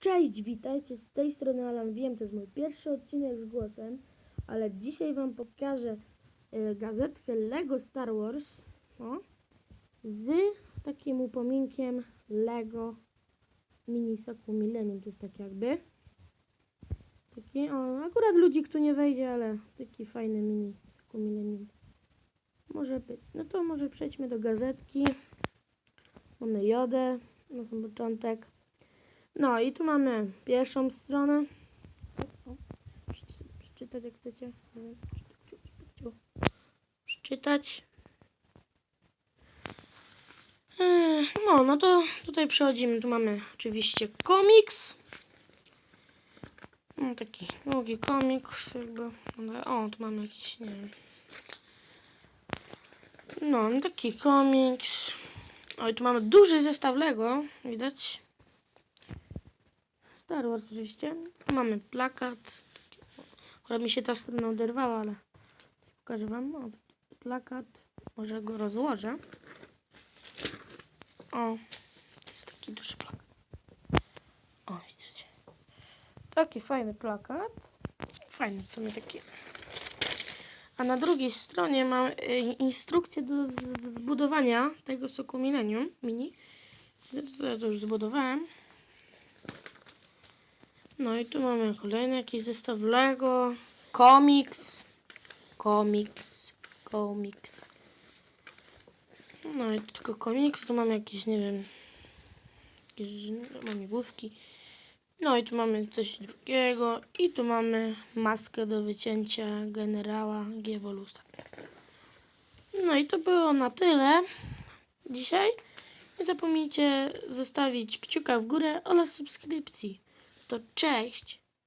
Cześć, witajcie z tej strony Alan. Wiem, to jest mój pierwszy odcinek z głosem, ale dzisiaj Wam pokażę e, gazetkę Lego Star Wars z takim upominkiem Lego Mini Soku Millennium. To jest tak jakby. Taki, o, akurat ludzik tu nie wejdzie, ale taki fajny mini Soku Millennium. Może być. No to może przejdźmy do gazetki. Mamy jodę na sam początek. No i tu mamy pierwszą stronę. Przeczytać jak chcecie. Przeczytać. No, no to tutaj przechodzimy. Tu mamy oczywiście komiks. No, taki długi komiks jakby. O, tu mamy jakiś, nie wiem. No, taki komiks. Oj, tu mamy duży zestaw Lego. Widać? Star Wars oczywiście. Mamy plakat. Akurat mi się ta strona oderwała, ale pokażę wam. O, plakat. Może go rozłożę. O, to jest taki duży plakat. O, widzicie. Taki fajny plakat. Fajny co mi taki. A na drugiej stronie mam y, instrukcję do zbudowania tego soku Millennium Mini. To już zbudowałem. No i tu mamy kolejny jakiś zestaw Lego, komiks, komiks, komiks. No i tu tylko komiks, tu mamy jakieś, nie wiem, jakieś łamigłówki. No i tu mamy coś drugiego i tu mamy maskę do wycięcia generała Giewolusa. No i to było na tyle dzisiaj. Nie zapomnijcie zostawić kciuka w górę oraz subskrypcji. To cześć!